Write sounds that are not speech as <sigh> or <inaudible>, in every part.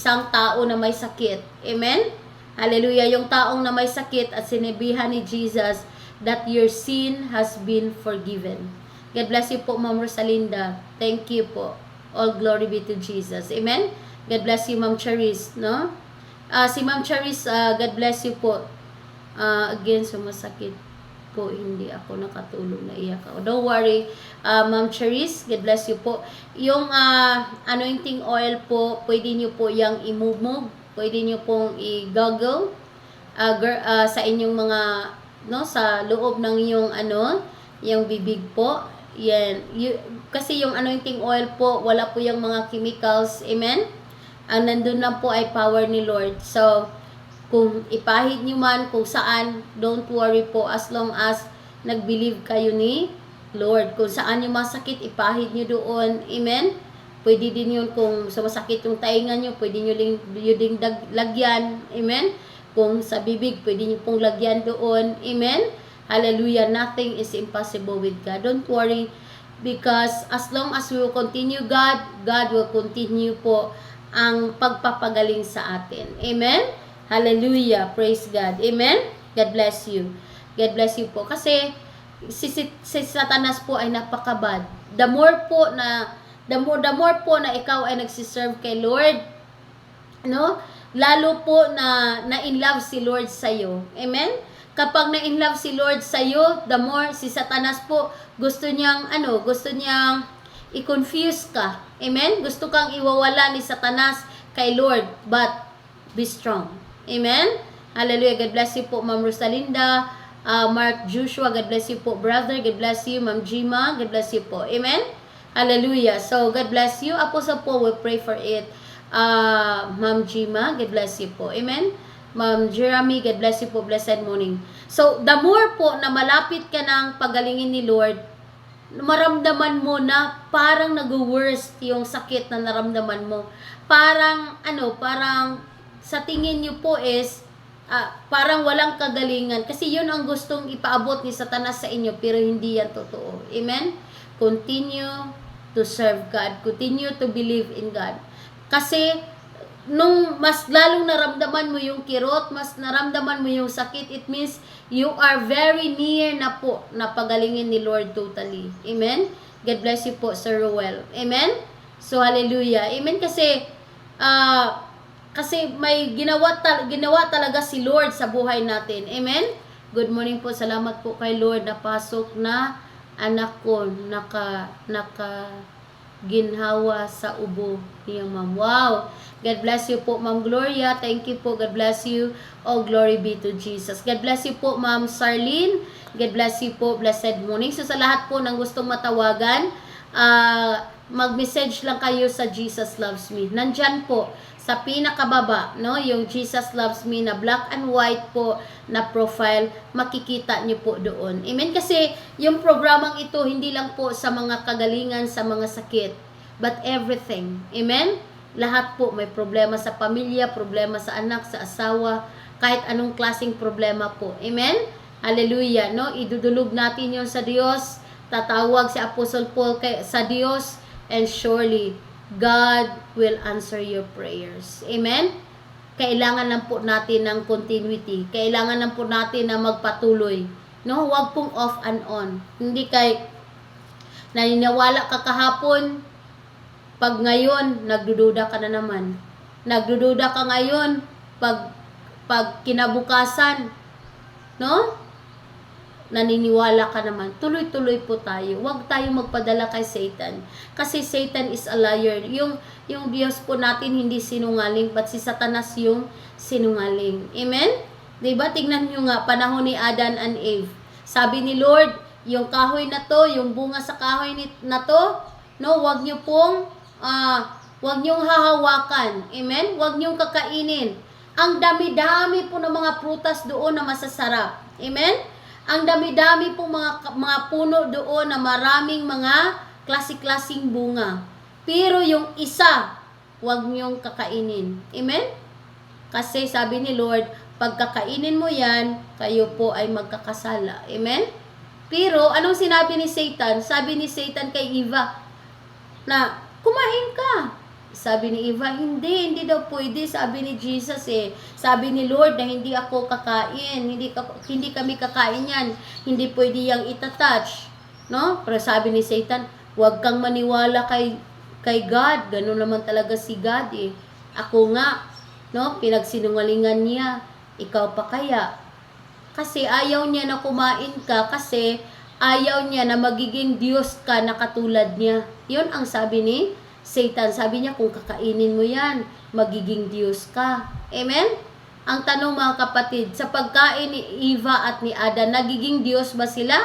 isang tao na may sakit. Amen? Hallelujah. Yung taong na may sakit at sinabihan ni Jesus that your sin has been forgiven. God bless you po, Ma'am Rosalinda. Thank you po. All glory be to Jesus. Amen? God bless you, Ma'am Charis, no? Ah, si Ma'am Charis, ah, God bless you po. Ah, again, sumasakit po, hindi ako nakatulog na iyak ako. Don't worry, ah, Ma'am Charis, God bless you po. Yung ah, anointing oil po, pwede nyo po yung imumog, pwede nyo pong i-goggle gir- ah, sa inyong mga, no, sa loob ng yung ano, yung bibig po. Yan. Y- kasi yung anointing oil po, wala po yung mga chemicals. Amen? Ang nandun lang po ay power ni Lord. So, kung ipahid nyo man kung saan, don't worry po as long as nag-believe kayo ni Lord. Kung saan yung masakit, ipahid nyo doon. Amen? Pwede din yun kung sumasakit yung tainga nyo, pwede nyo ling, yun ding dag- lagyan. Amen? Kung sa bibig, pwede nyo pong lagyan doon. Amen? Hallelujah. Nothing is impossible with God. Don't worry because as long as we will continue God, God will continue po ang pagpapagaling sa atin. Amen? Hallelujah. Praise God. Amen? God bless you. God bless you po. Kasi si, si, si Satanas po ay napakabad. The more po na the more, the more po na ikaw ay nagsiserve kay Lord, no? Lalo po na na in love si Lord sa iyo. Amen? Kapag na in love si Lord sa iyo, the more si Satanas po gusto niyang ano, gusto niyang i-confuse ka. Amen? Gusto kang iwawala ni Satanas kay Lord, but be strong. Amen? Hallelujah. God bless you po, Ma'am Rosalinda. Uh, Mark Joshua, God bless you po, brother. God bless you, Ma'am Jima. God bless you po. Amen? Hallelujah. So, God bless you. Apostle Paul will pray for it. Uh, Ma'am Jima, God bless you po. Amen? Ma'am Jeremy, God bless you po. Blessed morning. So, the more po na malapit ka ng pagalingin ni Lord, maramdaman mo na parang nag-worst yung sakit na naramdaman mo. Parang, ano, parang sa tingin niyo po is, ah, parang walang kagalingan. Kasi yun ang gustong ipaabot ni Satanas sa inyo, pero hindi yan totoo. Amen? Continue to serve God. Continue to believe in God. Kasi, nung mas lalong naramdaman mo yung kirot, mas naramdaman mo yung sakit, it means you are very near na po na pagalingin ni Lord totally. Amen? God bless you po, Sir Ruel. Amen? So, hallelujah. Amen? Kasi, ah, kasi may ginawa, tal- ginawa talaga si Lord sa buhay natin. Amen? Good morning po. Salamat po kay Lord. Napasok na anak ko. Naka, naka, ginhawa sa ubo niya, ma'am. Wow! God bless you po, Ma'am Gloria. Thank you po. God bless you. Oh, glory be to Jesus. God bless you po, Ma'am Sarlene. God bless you po. Blessed morning. So, sa lahat po ng gustong matawagan, ah, mag-message lang kayo sa Jesus Loves Me. Nandyan po, sa pinakababa, no, yung Jesus Loves Me na black and white po na profile, makikita niyo po doon. Amen? Kasi yung programang ito, hindi lang po sa mga kagalingan, sa mga sakit, but everything. Amen? Lahat po may problema sa pamilya, problema sa anak, sa asawa, kahit anong klasing problema po. Amen? Hallelujah, no? Idudulog natin yon sa Diyos. Tatawag si Apostle Paul kay, sa Diyos and surely God will answer your prayers. Amen? Kailangan lang po natin ng continuity. Kailangan lang po natin na magpatuloy. No, huwag pong off and on. Hindi kay naniniwala ka kahapon, pag ngayon, nagdududa ka na naman. Nagdududa ka ngayon, pag, pag kinabukasan, no? Naniniwala ka naman. Tuloy-tuloy po tayo. Huwag tayong magpadala kay Satan. Kasi Satan is a liar. Yung, yung Diyos po natin hindi sinungaling, but si Satanas yung sinungaling. Amen? Diba? Tingnan nyo nga, panahon ni Adan and Eve. Sabi ni Lord, yung kahoy na to, yung bunga sa kahoy na to, no, wag nyo pong, ah, wag nyong hahawakan. Amen? Wag nyong kakainin. Ang dami-dami po ng mga prutas doon na masasarap. Amen? Ang dami-dami po mga, mga puno doon na maraming mga klase-klasing bunga. Pero yung isa, wag nyong kakainin. Amen? Kasi sabi ni Lord, pagkakainin mo yan, kayo po ay magkakasala. Amen? Pero, anong sinabi ni Satan? Sabi ni Satan kay Eva, na, kumain ka. Sabi ni Eva, hindi, hindi daw pwede. Sabi ni Jesus eh. Sabi ni Lord na hindi ako kakain. Hindi, hindi kami kakain yan. Hindi pwede yang itatouch. No? Pero sabi ni Satan, huwag kang maniwala kay, kay God. Ganun naman talaga si God eh. Ako nga, no? Pinagsinungalingan niya. Ikaw pa kaya? Kasi ayaw niya na kumain ka kasi ayaw niya na magiging Diyos ka na katulad niya. Yun ang sabi ni Satan. Sabi niya, kung kakainin mo yan, magiging Diyos ka. Amen? Ang tanong mga kapatid, sa pagkain ni Eva at ni Ada, nagiging Diyos ba sila?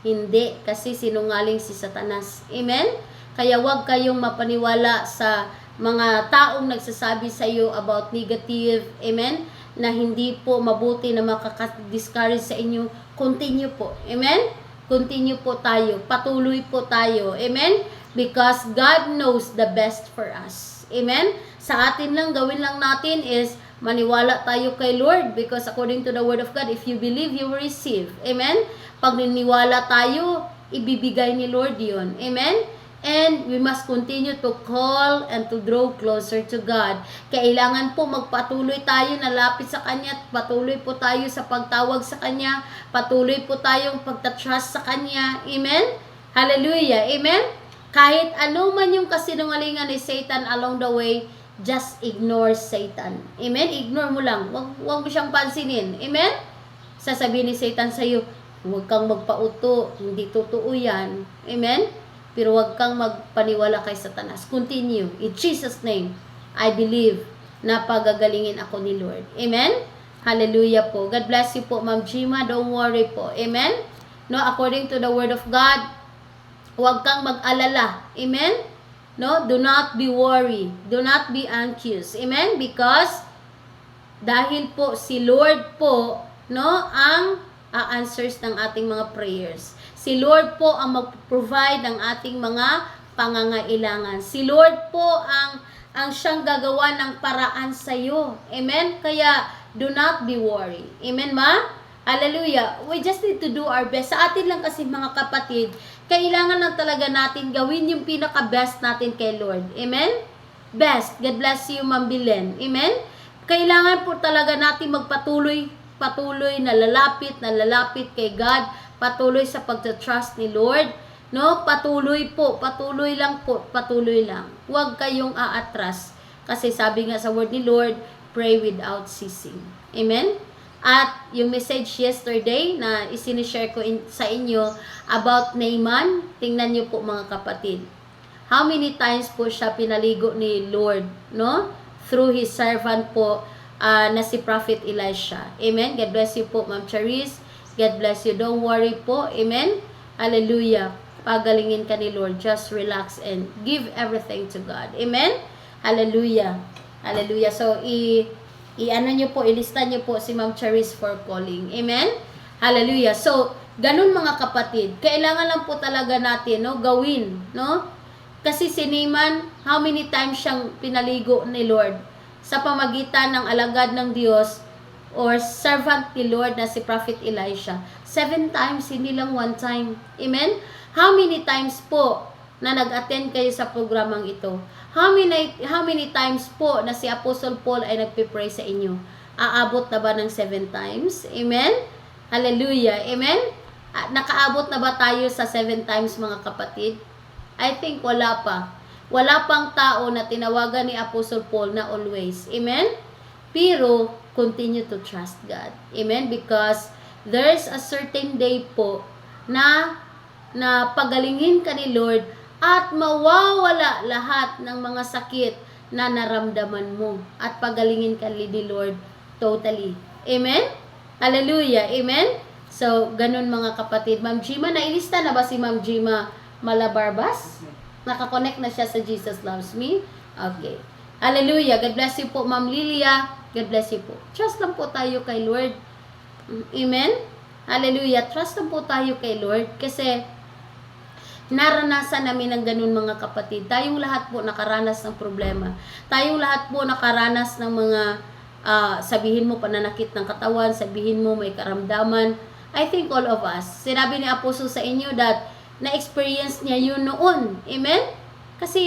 Hindi, kasi sinungaling si Satanas. Amen? Kaya wag kayong mapaniwala sa mga taong nagsasabi sa iyo about negative, amen, na hindi po mabuti na makaka-discourage sa inyo. Continue po, amen? Continue po tayo, patuloy po tayo, amen? Because God knows the best for us. Amen? Sa atin lang, gawin lang natin is maniwala tayo kay Lord because according to the Word of God, if you believe, you will receive. Amen? Pag niniwala tayo, ibibigay ni Lord yon. Amen? And we must continue to call and to draw closer to God. Kailangan po magpatuloy tayo na lapit sa Kanya at patuloy po tayo sa pagtawag sa Kanya. Patuloy po tayong pagtatrust sa Kanya. Amen? Hallelujah. Amen? Kahit ano man yung kasinungalingan ni Satan along the way, just ignore Satan. Amen? Ignore mo lang. Wag, wag mo siyang pansinin. Amen? Sasabihin ni Satan sa iyo, huwag kang magpauto. Hindi totoo yan. Amen? Pero huwag kang magpaniwala kay Satanas. Continue. In Jesus' name, I believe na pagagalingin ako ni Lord. Amen? Hallelujah po. God bless you po, Ma'am Jima. Don't worry po. Amen? No, according to the Word of God, huwag kang mag-alala. Amen? No, do not be worried. Do not be anxious. Amen? Because dahil po si Lord po, no, ang a-answers ng ating mga prayers. Si Lord po ang mag-provide ng ating mga pangangailangan. Si Lord po ang ang siyang gagawa ng paraan sa iyo. Amen? Kaya do not be worried. Amen ma? Hallelujah. We just need to do our best. Sa atin lang kasi mga kapatid, kailangan lang talaga natin gawin yung pinaka-best natin kay Lord. Amen? Best. God bless you, Ma'am Bilen. Amen? Kailangan po talaga natin magpatuloy, patuloy na lalapit, na lalapit kay God, patuloy sa pagtatrust ni Lord. No, patuloy po, patuloy lang po, patuloy lang. Huwag kayong aatras. Kasi sabi nga sa word ni Lord, pray without ceasing. Amen? At yung message yesterday na isinishare ko in, sa inyo about Naaman, tingnan niyo po mga kapatid. How many times po siya pinaligo ni Lord, no? Through his servant po ah, na si Prophet Elisha. Amen? God bless you po, Ma'am Charis. God bless you. Don't worry po. Amen? Hallelujah. Pagalingin ka ni Lord. Just relax and give everything to God. Amen? Hallelujah. Hallelujah. So, i- i-ano nyo po, ilista nyo po si Ma'am Charis for calling. Amen? Hallelujah. So, ganun mga kapatid, kailangan lang po talaga natin, no, gawin, no? Kasi si Naaman, how many times siyang pinaligo ni Lord sa pamagitan ng alagad ng Diyos or servant ni Lord na si Prophet Elisha. Seven times, hindi lang one time. Amen? How many times po na nag-attend kayo sa programang ito? How many, how many times po na si Apostle Paul ay nagpipray sa inyo? Aabot na ba ng seven times? Amen? Hallelujah. Amen? Ah, Nakaabot na ba tayo sa seven times mga kapatid? I think wala pa. Wala pang tao na tinawagan ni Apostle Paul na always. Amen? Pero, continue to trust God. Amen? Because there's a certain day po na na pagalingin ka ni Lord at mawawala lahat ng mga sakit na naramdaman mo at pagalingin ka ni Lord totally. Amen? Hallelujah. Amen? So, ganun mga kapatid. Ma'am Jima, nailista na ba si Ma'am Jima Malabarbas? Nakakonect na siya sa Jesus Loves Me? Okay. Hallelujah. God bless you po, Ma'am Lilia. God bless you po. Trust lang po tayo kay Lord. Amen? Hallelujah. Trust lang po tayo kay Lord kasi naranasan namin ng ganun mga kapatid. Tayong lahat po nakaranas ng problema. Tayong lahat po nakaranas ng mga ah, sabihin mo pananakit ng katawan, sabihin mo may karamdaman. I think all of us. Sinabi ni Apostle sa inyo that na-experience niya yun noon. Amen? Kasi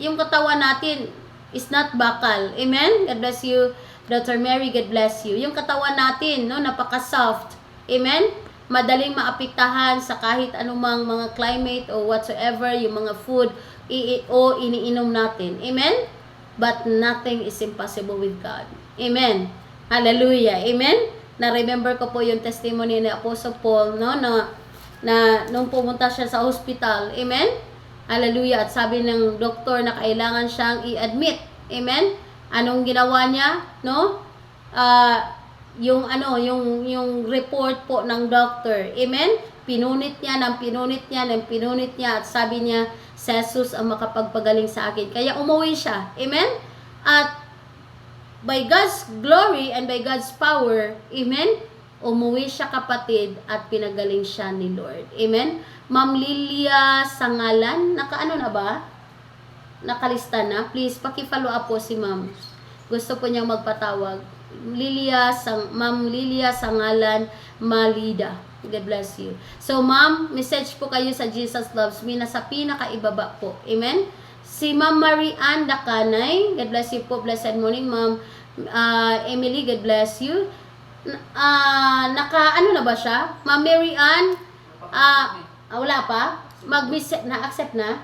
yung katawan natin is not bakal. Amen? God bless you. Dr. Mary, God bless you. Yung katawan natin, no, napaka-soft. Amen? Madaling maapektahan sa kahit anumang mga climate o whatsoever, yung mga food i- o iniinom natin. Amen? But nothing is impossible with God. Amen. Hallelujah. Amen? Na-remember ko po yung testimony ni Apostle Paul, no, na, na nung pumunta siya sa hospital. Amen? Hallelujah. At sabi ng doktor na kailangan siyang i-admit. Amen? Anong ginawa niya? No? Ah, yung ano, yung yung report po ng doctor. Amen? Pinunit niya ng pinunit niya ng pinunit niya at sabi niya, Jesus ang makapagpagaling sa akin. Kaya umuwi siya. Amen? At by God's glory and by God's power, amen, umuwi siya kapatid at pinagaling siya ni Lord. Amen? Ma'am Lilia Sangalan, nakaano na ba? Nakalista na? Please, paki-follow up po si ma'am. Gusto po niyang magpatawag. Lilia, Sang, Ma'am Lilia Sangalan Malida. God bless you. So, ma'am, message po kayo sa Jesus Loves Me. Nasa pinakaibaba po. Amen? Si Ma'am Marie Ann Dakanay. God bless you po. Blessed morning, Ma'am ah, Emily. God bless you. Ah, naka, ano na ba siya? Ma'am Mary Ann, ah, ah, wala pa? Mag-message, na-accept na?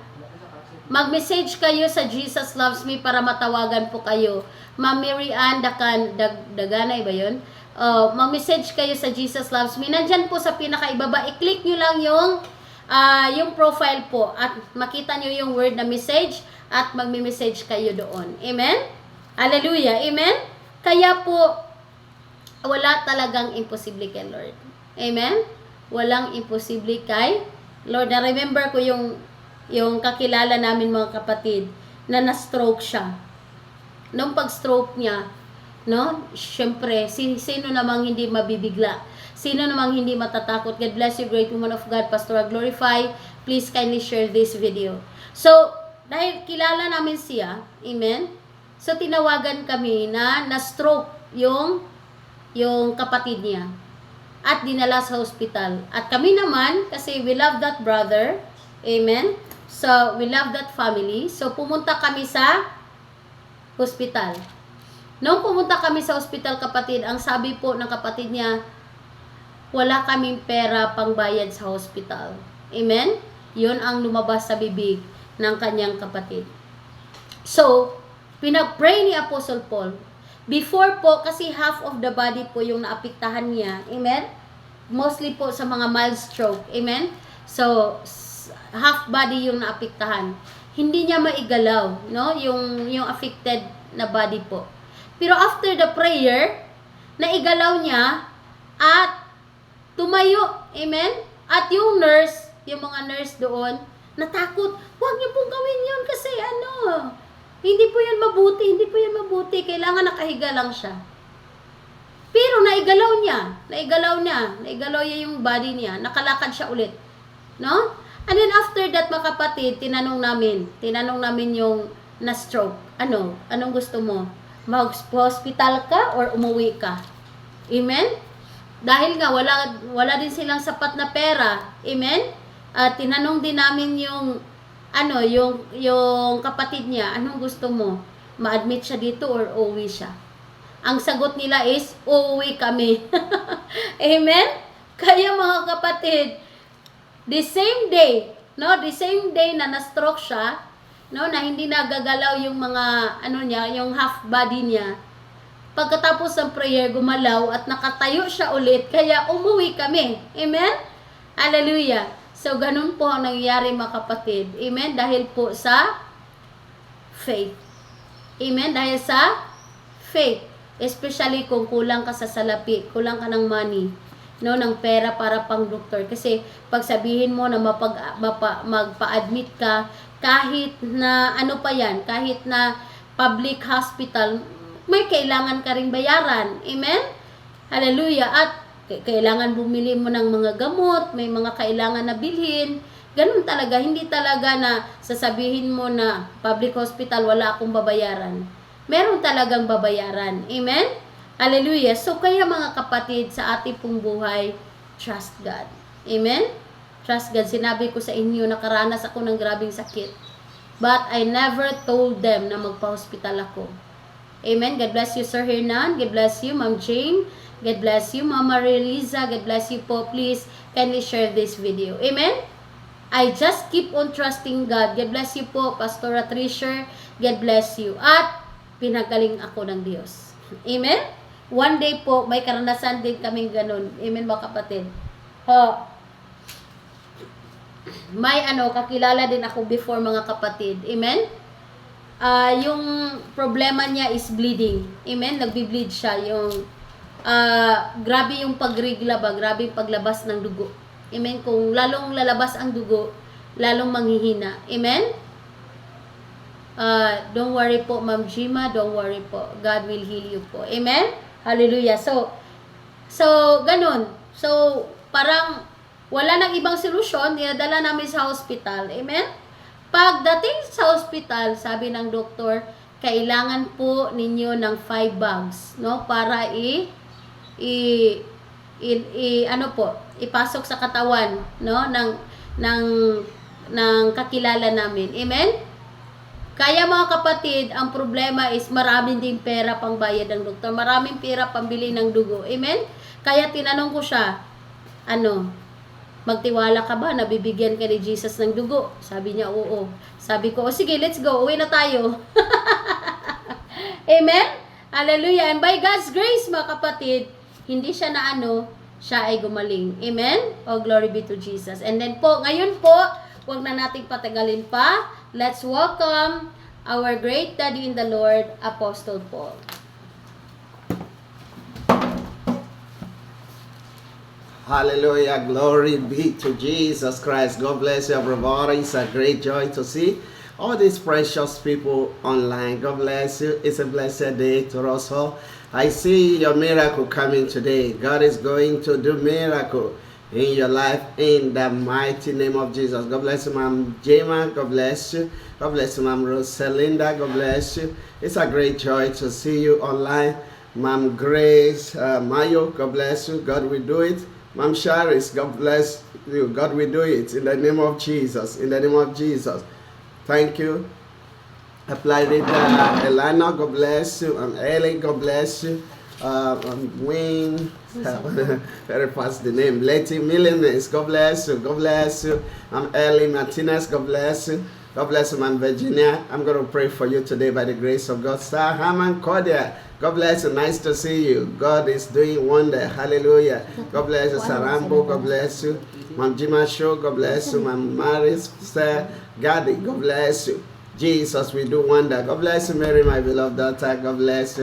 Mag-message kayo sa Jesus Loves Me para matawagan po kayo. Ma'am Mary Ann Dakan, Dag, Daganay ba yun? Uh, mag-message kayo sa Jesus Loves Me. Nandyan po sa pinakaibaba, i-click nyo lang yung ah, yung profile po at makita nyo yung word na message at magme-message kayo doon. Amen? Hallelujah. Amen? Kaya po, wala talagang imposible kay Lord. Amen? Walang imposible kay Lord. Na-remember ko yung yung kakilala namin mga kapatid na na-stroke siya. Nung pag-stroke niya, no? Syempre, si, sino namang hindi mabibigla? Sino namang hindi matatakot? God bless you, great woman of God, Pastor Glorify. Please kindly share this video. So, dahil kilala namin siya, amen? So, tinawagan kami na na-stroke yung yung kapatid niya at dinala sa hospital. At kami naman, kasi we love that brother, amen? So, we love that family. So, pumunta kami sa hospital. Nung pumunta kami sa hospital, kapatid, ang sabi po ng kapatid niya, wala kaming pera pangbayad sa hospital. Amen? Yun ang lumabas sa bibig ng kanyang kapatid. So, pinag-pray ni Apostle Paul. Before po, kasi half of the body po yung naapektahan niya. Amen? Mostly po sa mga mild stroke. Amen? So, half body yung naapektahan. Hindi niya maigalaw, no? Yung, yung affected na body po. Pero after the prayer, naigalaw niya at tumayo. Amen? At yung nurse, yung mga nurse doon, natakot. Huwag niyo pong gawin yun kasi ano, hindi po yan mabuti, hindi po yan mabuti. Kailangan nakahiga lang siya. Pero naigalaw niya, naigalaw niya, naigalaw niya yung body niya, nakalakad siya ulit. No? And then after that, mga kapatid, tinanong namin, tinanong namin yung na-stroke. Ano? Anong gusto mo? Mag-hospital ka or umuwi ka? Amen? Dahil nga wala wala din silang sapat na pera. Amen? At tinanong din namin yung ano, yung yung kapatid niya, anong gusto mo? Ma-admit siya dito or uuwi siya? Ang sagot nila is, uuwi kami. <laughs> Amen? Kaya mga kapatid, the same day, no, the same day na na-stroke siya, no, na hindi nagagalaw yung mga, ano niya, yung half body niya, pagkatapos ng prayer, gumalaw at nakatayo siya ulit, kaya umuwi kami. Amen? Hallelujah. So, ganun po ang nangyayari mga kapatid. Amen? Dahil po sa faith. Amen? Dahil sa faith. Especially kung kulang ka sa salapi, kulang ka ng money, no, ng pera para pang doktor. Kasi pag sabihin mo na mapag, mapa, magpa-admit ka, kahit na ano pa yan, kahit na public hospital, may kailangan ka ring bayaran. Amen? Hallelujah. At kailangan bumili mo ng mga gamot, may mga kailangan na bilhin. Ganun talaga, hindi talaga na sasabihin mo na public hospital wala akong babayaran. Meron talagang babayaran. Amen? Hallelujah. So kaya mga kapatid sa ating pong buhay, trust God. Amen? Trust God. Sinabi ko sa inyo, nakaranas ako ng grabing sakit. But I never told them na magpa-hospital ako. Amen. God bless you, Sir Hernan. God bless you, Ma'am Jane. God bless you, Mama Reliza. God bless you po. Please, kindly share this video. Amen. I just keep on trusting God. God bless you po, Pastora Trisher. God bless you. At pinagaling ako ng Diyos. Amen? One day po, may karanasan din kaming ganun. Amen mga kapatid. Ho. May ano, kakilala din ako before mga kapatid. Amen? Ah, yung problema niya is bleeding. Amen? Nagbi-bleed siya. Yung, ah, grabe yung pagrigla ba? Grabe yung paglabas ng dugo. Amen? Kung lalong lalabas ang dugo, lalong manghihina. Amen? Ah, don't worry po, Ma'am Jima. Don't worry po. God will heal you po. Amen? Hallelujah. So, so, ganun. So, parang wala nang ibang solusyon. Dinadala namin sa hospital. Amen? Pagdating sa hospital, sabi ng doktor, kailangan po ninyo ng five bags, no? Para i, i, i, i- ano po, ipasok sa katawan, no? Ng, ng, ng kakilala namin. Amen? Kaya mga kapatid, ang problema is maraming din pera pang bayad ng doktor. Maraming pera pambili ng dugo. Amen? Kaya tinanong ko siya, ano, magtiwala ka ba na bibigyan ka ni Jesus ng dugo? Sabi niya, oo. Sabi ko, o sige, let's go. Uwi na tayo. <laughs> Amen? Hallelujah. And by God's grace, mga kapatid, hindi siya na ano, siya ay gumaling. Amen? Oh, glory be to Jesus. And then po, ngayon po, huwag na nating patagalin pa. Let's welcome our great daddy in the Lord, Apostle Paul. Hallelujah. Glory be to Jesus Christ. God bless you, everybody. It's a great joy to see all these precious people online. God bless you. It's a blessed day to us all. I see your miracle coming today. God is going to do miracle in your life in the mighty name of Jesus. God bless you, Ma'am Jema. God bless you. God bless you, Ma'am Rosalinda. God bless you. It's a great joy to see you online. Ma'am Grace uh, Mayo, God bless you. God will do it. Ma'am Sharis, God bless you. God will do it in the name of Jesus. In the name of Jesus. Thank you. Apply it, uh, Elana, God bless you. Um, Ellie, God bless you. Uh, um, Wayne, very fast the name. Letty Millionaires, God bless you. God bless you. I'm Ellie Martinez, God bless you. God bless you, man, Virginia. I'm going to pray for you today by the grace of God. Sir Haman Cordia, God bless you. Nice to see you. God is doing wonder. Hallelujah. God bless you, Sarambo. God bless you. Ma'am Jima Show, God bless you. Ma'am Maris, Sir Gadi, God bless you. Jesus, we do wonder. God bless you, Mary, my beloved daughter. God bless you.